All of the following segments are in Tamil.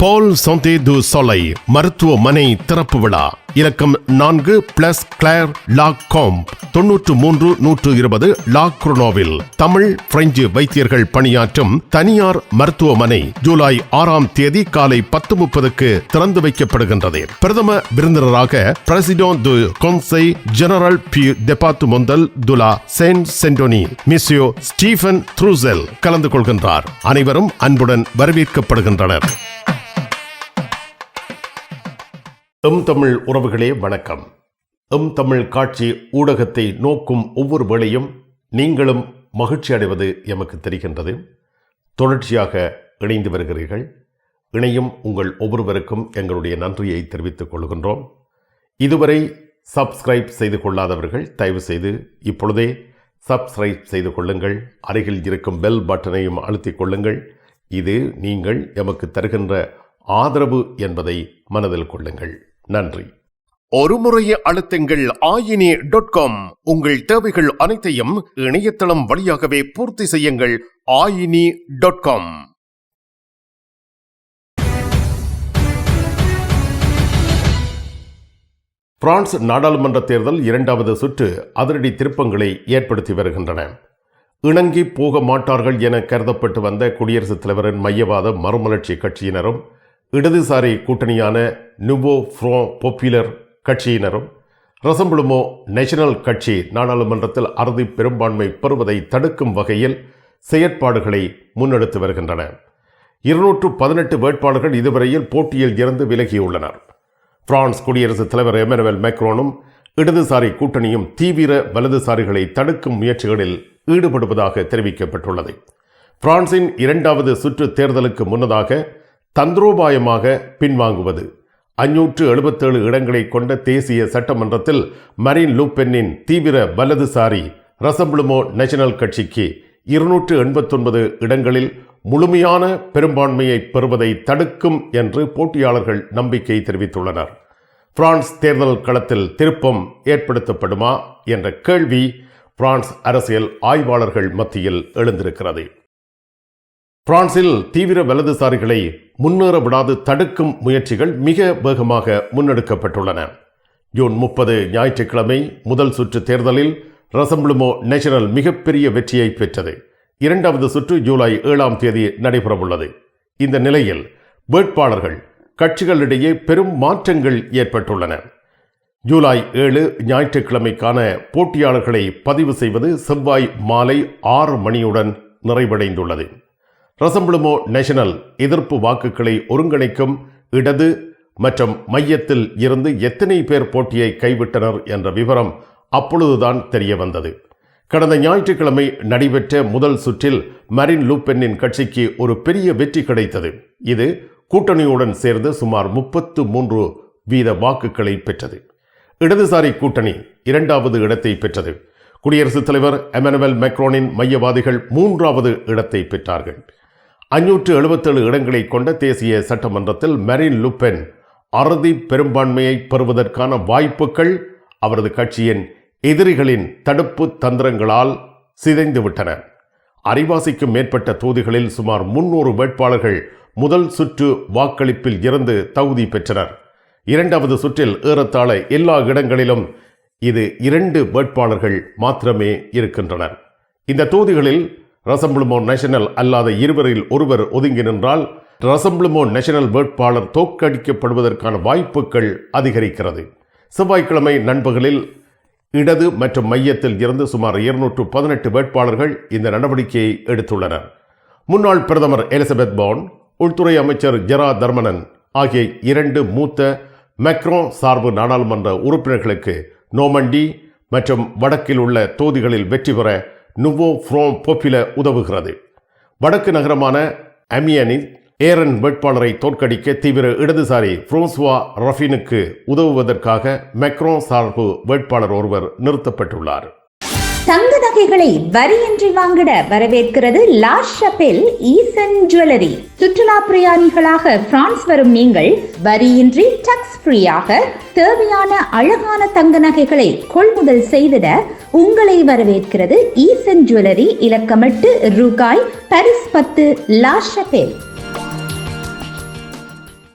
பால் சந்தே து சொலை மருத்துவமனை திறப்பு விழா. இலக்கம் நான்கு பிளஸ் கிளேர் லாக் காம் தொன்னூற்று மூன்று நூற்று இருபது லாக் குரோனோவில் தமிழ் பிரெஞ்சு வைத்தியர்கள் பணியாற்றும் தனியார் மருத்துவமனை ஜூலை ஆறாம் தேதி காலை பத்து முப்பதுக்கு திறந்து வைக்கப்படுகின்றது. பிரதம விருந்தினராக பிரசிடோன் து கொன்சை ஜெனரல் பி டெபார்ட்மெண்டல் துலா சென்ட் சென்டோனி மிஸ்யோ ஸ்டீஃபன் த்ரூசெல் கலந்து கொள்கின்றார். அனைவரும் அன்புடன் வரவேற்கப்படுகின்றனர். எம் தமிழ் உறவுகளே வணக்கம். எம் தமிழ் காட்சி ஊடகத்தை நோக்கும் ஒவ்வொரு வேளையும் நீங்களும் மகிழ்ச்சி அடைவது எமக்கு தெரிகின்றது. தொடர்ச்சியாக இணைந்து வருகிறீர்கள். இணையும் உங்கள் ஒவ்வொருவருக்கும் எங்களுடைய நன்றியை தெரிவித்துக் கொள்கின்றோம். இதுவரை சப்ஸ்கிரைப் செய்து கொள்ளாதவர்கள் தயவு செய்து இப்பொழுதே சப்ஸ்கிரைப் செய்து கொள்ளுங்கள். அருகில் இருக்கும் பெல் பட்டனையும் அழுத்திக் கொள்ளுங்கள். இது நீங்கள் எமக்கு தருகின்ற ஆதரவு என்பதை மனதில் கொள்ளுங்கள். நன்றி. ஒரு அழுத்தங்கள் ஆயினி டாட் காம். உங்கள் தேவைகள் அனைத்தையும் இணையதளம் வழியாகவே பூர்த்தி செய்யுங்கள் ஆயினி டாட் காம். பிரான்ஸ் நாடாளுமன்ற தேர்தல் இரண்டாவது சுற்று அதிரடி திருப்பங்களை ஏற்படுத்தி வருகின்றன. இணங்கி போக மாட்டார்கள் என கருதப்பட்டு வந்த குடியரசுத் தலைவரின் மையவாத மறுமலர்ச்சி கட்சியினரும் இடதுசாரி கூட்டணியான நுவோ ஃப்ரோ பாப்புலர் கட்சியினரும் ரசம்புளுமோ நேஷனல் கட்சி நாடாளுமன்றத்தில் அறுதி பெரும்பான்மை பெறுவதை தடுக்கும் வகையில் செயற்பாடுகளை முன்னெடுத்து வருகின்றன. இருநூற்று பதினெட்டு வேட்பாளர்கள் இதுவரையில் போட்டியில் இருந்து விலகியுள்ளனர். பிரான்ஸ் குடியரசுத் தலைவர் எமனுவல் மேக்ரோனும் இடதுசாரி கூட்டணியும் தீவிர வலதுசாரிகளை தடுக்கும் முயற்சிகளில் ஈடுபடுவதாக தெரிவிக்கப்பட்டுள்ளது. பிரான்சின் இரண்டாவது சுற்று தேர்தலுக்கு முன்னதாக தந்திரோபாயமாக பின்வாங்குவது. அஞ்சூற்று எழுபத்தேழு இடங்களை கொண்ட தேசிய சட்டமன்றத்தில் மரீன் லூப்பென்னின் தீவிர வலதுசாரி ரசம்பிளுமோ நேஷனல் கட்சிக்கு இருநூற்று எண்பத்தொன்பது இடங்களில் முழுமையான பெரும்பான்மையை பெறுவதை தடுக்கும் என்று போட்டியாளர்கள் நம்பிக்கை தெரிவித்துள்ளனர். பிரான்ஸ் தேர்தல் களத்தில் திருப்பம் ஏற்படுத்தப்படுமா என்ற கேள்வி பிரான்ஸ் அரசியல் ஆய்வாளர்கள் மத்தியில் எழுந்திருக்கிறது. பிரான்சில் தீவிர வலதுசாரிகளை முன்னேற விடாது தடுக்கும் முயற்சிகள் மிக வேகமாக முன்னெடுக்கப்பட்டுள்ளன. ஜூன் முப்பது ஞாயிற்றுக்கிழமை முதல் சுற்று தேர்தலில் ரசம்பிளுமோ நேஷனல் மிகப்பெரிய வெற்றியை பெற்றது. இரண்டாவது சுற்று ஜூலை ஏழாம் தேதி நடைபெறவுள்ளது. இந்த நிலையில் வேட்பாளர்கள் கட்சிகளிடையே பெரும் மாற்றங்கள் ஏற்பட்டுள்ளன. ஜூலை ஏழு ஞாயிற்றுக்கிழமைக்கான போட்டியாளர்களை பதிவு செய்வது செவ்வாய் மாலை ஆறு மணியுடன் நிறைவடைந்துள்ளது. ரசம்பிளுமோ நேஷனல் எதிர்ப்பு வாக்குகளை ஒருங்கிணைக்கும் இடது மற்றும் மையத்தில் இருந்து எத்தனை பேர் போட்டியை கைவிட்டனர் என்ற விவரம் அப்பொழுதுதான் தெரிய வந்தது கடந்த ஞாயிற்றுக்கிழமை நடைபெற்ற முதல் சுற்றில் மரின் லூப்பென்னின் கட்சிக்கு ஒரு பெரிய வெற்றி கிடைத்தது. இது கூட்டணியுடன் சேர்ந்து சுமார் முப்பத்து மூன்று வீத வாக்குகளை பெற்றது. இடதுசாரி கூட்டணி இரண்டாவது இடத்தை பெற்றது. குடியரசுத் தலைவர் எமனுவல் மெக்ரோனின் மையவாதிகள் மூன்றாவது இடத்தை பெற்றார்கள். அஞ்சூற்று எழுபத்தேழு இடங்களை கொண்ட தேசிய சட்டமன்றத்தில் மெரின் லுப்பென் அறுதி பெரும்பான்மையை பெறுவதற்கான வாய்ப்புகள் அவரது கட்சியின் எதிரிகளின் தடுப்பு தந்திரங்களால் சிதைந்துவிட்டன. அரைவாசிக்கும் மேற்பட்ட தொகுதிகளில் சுமார் முன்னூறு வேட்பாளர்கள் முதல் சுற்று வாக்களிப்பில் இருந்து தகுதி பெற்றனர். இரண்டாவது சுற்றில் ஏறத்தாழ எல்லா இடங்களிலும் இது இரண்டு வேட்பாளர்கள் மாத்திரமே இருக்கின்றனர். இந்த தொகுதிகளில் ரசம்பிளுமோ நேஷனல் அல்லாத இருவரில் ஒருவர் ஒதுங்கி நின்றால் ரசம்பிளுமோ நேஷனல் வேட்பாளர் தோற்கடிக்கப்படுவதற்கான வாய்ப்புகள் அதிகரிக்கிறது. செவ்வாய்க்கிழமை நண்பகலில் இடது மற்றும் மையத்தில் இருந்து சுமார் இருநூற்று பதினெட்டு வேட்பாளர்கள் இந்த நடவடிக்கையை எடுத்துள்ளனர். முன்னாள் பிரதமர் எலிசபெத் பவுன் உள்துறை அமைச்சர் ஜெரா தர்மனன் ஆகிய இரண்டு மூத்த மெக்ரோ சார்பு நாடாளுமன்ற உறுப்பினர்களுக்கு நோமண்டி மற்றும் வடக்கில் உள்ள தொகுதிகளில் வெற்றி பெற நுவோ ஃப்ரோம் போப்பில உதவுகிறது. வடக்கு நகரமான அமியனில் ஏரன் வேட்பாளரை தோற்கடிக்க தீவிர இடதுசாரி புரோஸ்வா ரஃபினுக்கு உதவுவதற்காக மெக்ரோ சார்பு வேட்பாளர் ஒருவர் நிறுத்தப்பட்டுள்ளார். தங்க நகைகளை வரியின்றி வாங்கிட வரவேற்கிறது லா ஷபெல் ஈசன் ஜுவல்லரி. சுற்றுலா பிரயாணிகளாக பிரான்ஸ் வரும் நீங்கள் வரியின்றி டக்ஸ் ஃப்ரீயாக தேவையான அழகான தங்க நகைகளை கொள்முதல் செய்திட உங்களை வரவேற்கிறது ஈசன் ஜுவல்லரி இலக்கமட்டு ரூகாய் பரிஸ் பத்து லா ஷபெல்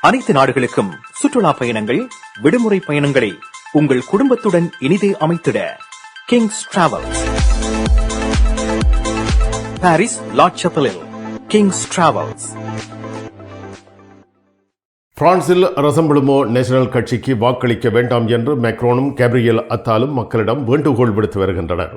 அனைத்து நாடுகளுக்கும் சுற்றுலா பயணங்கள் விடுமுறை பயணங்களை உங்கள் குடும்பத்துடன் இனிதே அமைத்திட கிங்ஸ் டிராவல்ஸ் பாரிஸ் லாட்சப்பலில் கிங்ஸ் டிராவல்ஸ் பிரான்சில் ரசம்புளுமோ நேஷனல் கட்சிக்கு வாக்களிக்க வேண்டாம் என்று மெக்ரோனும் கேப்ரியல் அத்தாலும் மக்களிடம் வேண்டுகோள் விடுத்து வருகின்றனர்.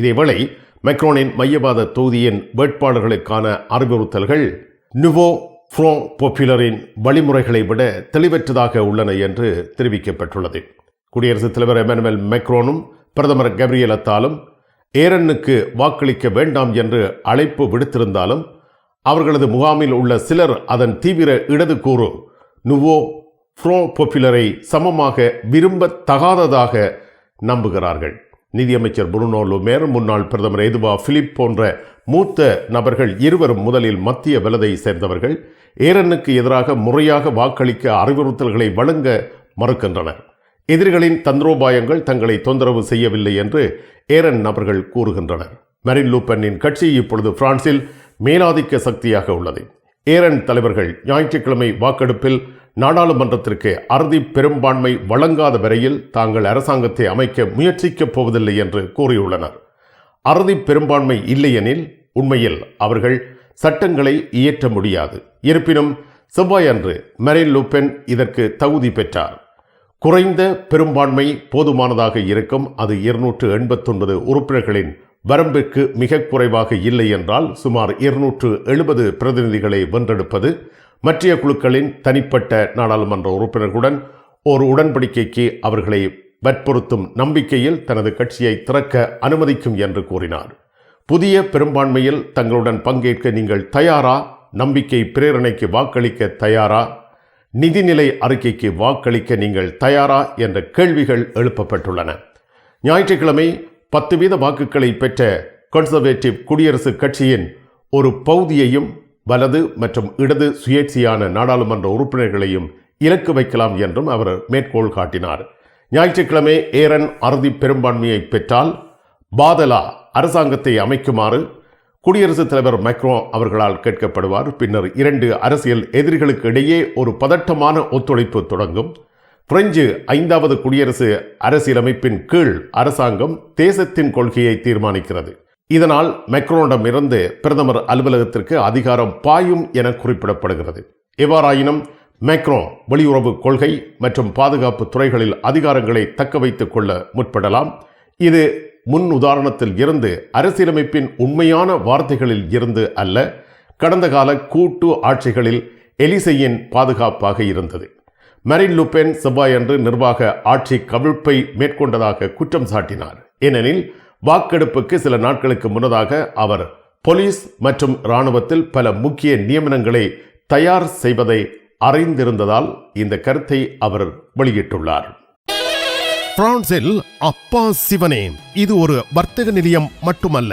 இதேவேளை மெக்ரோனின் மையவாத தொகுதியின் வேட்பாளர்களுக்கான அறிவுறுத்தல்கள் நுவோ ஃப்ரோ போப்புலரின் வழிமுறைகளை விட தெளிவற்றதாக உள்ளன என்று தெரிவிக்கப்பட்டுள்ளது. குடியரசுத் தலைவர் எமனுவல் மெக்ரோனும் பிரதமர் கேப்ரியல் அத்தாலும் ஏரனுக்கு வாக்களிக்க வேண்டாம் என்று அழைப்பு விடுத்திருந்தாலும் அவர்களது முகாமில் உள்ள சிலர் அதன் தீவிர இடது கூறு நுவோ ஃப்ரோ பொப்புலரை சமமாக விரும்பத்தகாததாக நம்புகிறார்கள். நிதியமைச்சர் புருனோ லுமேர் முன்னாள் பிரதமர் எதுவா பிலிப் போன்ற மூத்த நபர்கள் இருவரும் முதலில் மத்திய வலதை சேர்ந்தவர்கள் ஏரனுக்கு எதிராக முறையாக வாக்களிக்க அறிவுறுத்தல்களை வழங்க மறுக்கின்றனர். எதிரிகளின் தந்திரோபாயங்கள் தங்களை தொந்தரவு செய்யவில்லை என்று ஏரன் நபர்கள் கூறுகின்றனர். மெரின் லூப்பனின் கட்சி இப்பொழுது பிரான்சில் மேலாதிக்க சக்தியாக உள்ளது. ஏரன் தலைவர்கள் ஞாயிற்றுக்கிழமை வாக்கெடுப்பில் நாடாளுமன்றத்திற்கு அறுதி பெரும்பான்மை வழங்காத வரையில் தாங்கள் அரசாங்கத்தை அமைக்க முயற்சிக்கப் போவதில்லை என்று கூறியுள்ளனர். அறுதி பெரும்பான்மை இல்லையெனில் உண்மையில் அவர்கள் சட்டங்களை இயற்ற முடியாது. இருப்பினும் செவ்வாயன்று மெரின் லூபென் இதற்கு தகுதி பெற்றார். குறைந்த பெரும்பான்மை போதுமானதாக இருக்கும் அது இருநூற்று எண்பத்தொன்பது உறுப்பினர்களின் வரம்பிற்கு மிக குறைவாக இல்லை என்றால் சுமார் இருநூற்று எழுபது பிரதிநிதிகளை வென்றெடுப்பது மற்றைய குழுக்களின் தனிப்பட்ட நாடாளுமன்ற உறுப்பினர்களுடன் ஒரு உடன்படிக்கைக்கு அவர்களை வற்புறுத்தும் நம்பிக்கையில் தனது கட்சியை திறக்க அனுமதிக்கும் என்று கூறினார். புதிய பெரும்பான்மையில் தங்களுடன் பங்கேற்க நீங்கள் தயாரா? நம்பிக்கை பிரேரணைக்கு வாக்களிக்க தயாரா? நிதிநிலை அறிக்கைக்கு வாக்களிக்க நீங்கள் தயாரா? என்ற கேள்விகள் எழுப்பப்பட்டுள்ளன. ஞாயிற்றுக்கிழமை பத்து வீத வாக்குகளை பெற்ற கன்சர்வேட்டிவ் குடியரசுக் கட்சியின் ஒரு பகுதியையும் வலது மற்றும் இடது சுயேட்சையான நாடாளுமன்ற உறுப்பினர்களையும் இலக்கு வைக்கலாம் என்றும் அவர் மேற்கோள் காட்டினார். ஞாயிற்றுக்கிழமை ஏரன் அறுதி பெரும்பான்மையை பெற்றால் பாதலா அரசாங்கத்தை அமைக்குமாறு குடியரசுத் தலைவர் மைக்ரோ அவர்களால் கேட்கப்படுவார். பின்னர் இரண்டு அரசியல் எதிரிகளுக்கு இடையே ஒரு பதட்டமான ஒத்துழைப்பு தொடங்கும். பிரெஞ்சு ஐந்தாவது குடியரசு அரசியலமைப்பின் கீழ் அரசாங்கம் தேசத்தின் கொள்கையை தீர்மானிக்கிறது. இதனால் மெக்ரோனிடமிருந்து பிரதமர் அலுவலகத்திற்கு அதிகாரம் பாயும் என குறிப்பிடப்படுகிறது. எவ்வாறாயினும் மேக்ரோ வெளியுறவு கொள்கை மற்றும் பாதுகாப்பு துறைகளில் அதிகாரங்களை தக்க வைத்துக் கொள்ள முற்படலாம். இது முன் உதாரணத்தில் இருந்து அரசியலமைப்பின் உண்மையான வார்த்தைகளில் இருந்து அல்ல கடந்த கால கூட்டு ஆட்சிகளில் எலிசையின் பாதுகாப்பாக இருந்தது. மரின் லுபென் செவ்வாயன்று நிர்வாக ஆட்சி கவிழ்ப்பை மேற்கொண்டதாக குற்றம் சாட்டினார். ஏனெனில் வாக்கெடுப்புக்கு சில நாட்களுக்கு முன்னதாக அவர் போலீஸ் மற்றும் இராணுவத்தில் பல முக்கிய நியமனங்களை தயார் செய்வதை அறிந்திருந்ததால் இந்த கருத்தை அவர் வெளியிட்டுள்ளார். பிரான்சில் அப்பா சிவனே இது ஒரு வர்த்தக நிலையம் மட்டுமல்ல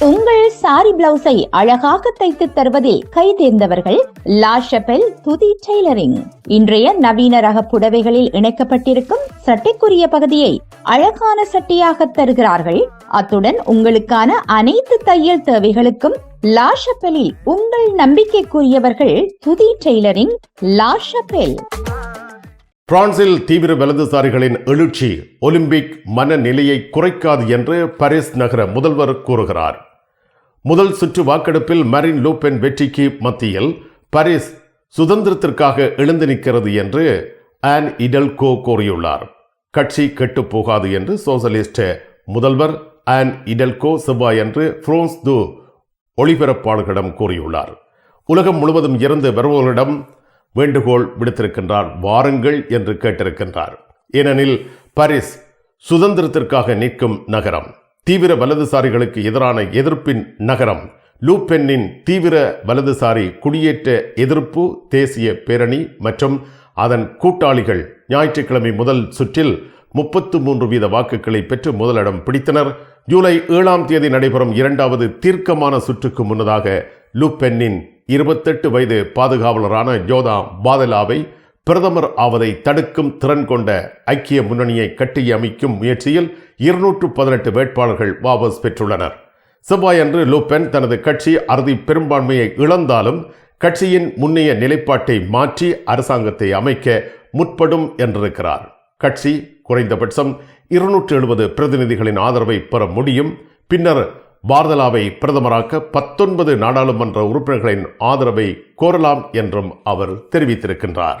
உங்கள் சாரி பிளவுஸை அழகாக தைத்து தருவதில் கை தேர்ந்தவர்கள் லா துதி டெய்லரிங். இன்றைய நவீன ரக புடவைகளில் இணைக்கப்பட்டிருக்கும் சட்டைக்குரிய பகுதியை அழகான சட்டையாக தருகிறார்கள். அத்துடன் உங்களுக்கான அனைத்து தையல் தேவைகளுக்கும் லா உங்கள் நம்பிக்கைக்குரியவர்கள் துதி டெய்லரிங் லா பிரான்சில் தீவிர வலதுசாரிகளின் எழுச்சி ஒலிம்பிக் மனநிலையை குறைக்காது என்று பாரிஸ் நகர முதல்வர் கூறுகிறார். முதல் சுற்று வாக்கெடுப்பில் மரின் லூபென் வெற்றிக்கு மத்தியில் பாரிஸ் சுதந்திரத்திற்காக எழுந்து நிற்கிறது என்று ஆன் இடல்கோ கூறியுள்ளார். கட்சி கெட்டுப் போகாது என்று சோசலிஸ்ட் முதல்வர் ஆன் இடல்கோ செவ்வாயன்று பிரான்ஸ் து ஒளிபரப்பாளர்களிடம் கூறியுள்ளார். உலகம் முழுவதும் இருந்து வருபவர்களிடம் வேண்டுகோள் விடுத்திருக்கின்றார் வாருங்கள் என்று கேட்டிருக்கின்றார். ஏனெனில் பாரிஸ் சுதந்திரத்திற்காக நிற்கும் நகரம். தீவிர வலதுசாரிகளுக்கு எதிரான எதிர்ப்பின் நகரம் லூபென்னின் தீவிர வலதுசாரி குடியேற்ற எதிர்ப்பு தேசிய பேரணி மற்றும் அதன் கூட்டாளிகள் ஞாயிற்றுக்கிழமை முதல் சுற்றில் முப்பத்து மூன்று வீத வாக்குகளை பெற்று முதலிடம் பிடித்தனர். ஜூலை ஏழாம் தேதி நடைபெறும் இரண்டாவது தீர்க்கமான சுற்றுக்கு முன்னதாக லூபென்னின் இருபத்தெட்டு வயது பாதுகாவலரான ஜோதா பாதலாவை பிரதமர் ஆவதை தடுக்கும் திறன் கொண்ட ஐக்கிய முன்னணியை கட்டியமைக்கும் முயற்சியில் இருநூற்று பதினெட்டு வேட்பாளர்கள் வாபஸ் பெற்றுள்ளனர். செவ்வாயன்று லூபென் தனது கட்சி அறுதி பெரும்பான்மையை இழந்தாலும் கட்சியின் முன்னைய நிலைப்பாட்டை மாற்றி அரசாங்கத்தை அமைக்க முற்படும் என்றிருக்கிறார். கட்சி குறைந்தபட்சம் இருநூற்று எழுபது பிரதிநிதிகளின் ஆதரவை பெற முடியும். பின்னர் பார்தலாவை பிரதமராக்க பத்தொன்பது நாடாளுமன்ற உறுப்பினர்களின் ஆதரவை கோரலாம் என்றும் அவர் தெரிவித்திருக்கின்றார்.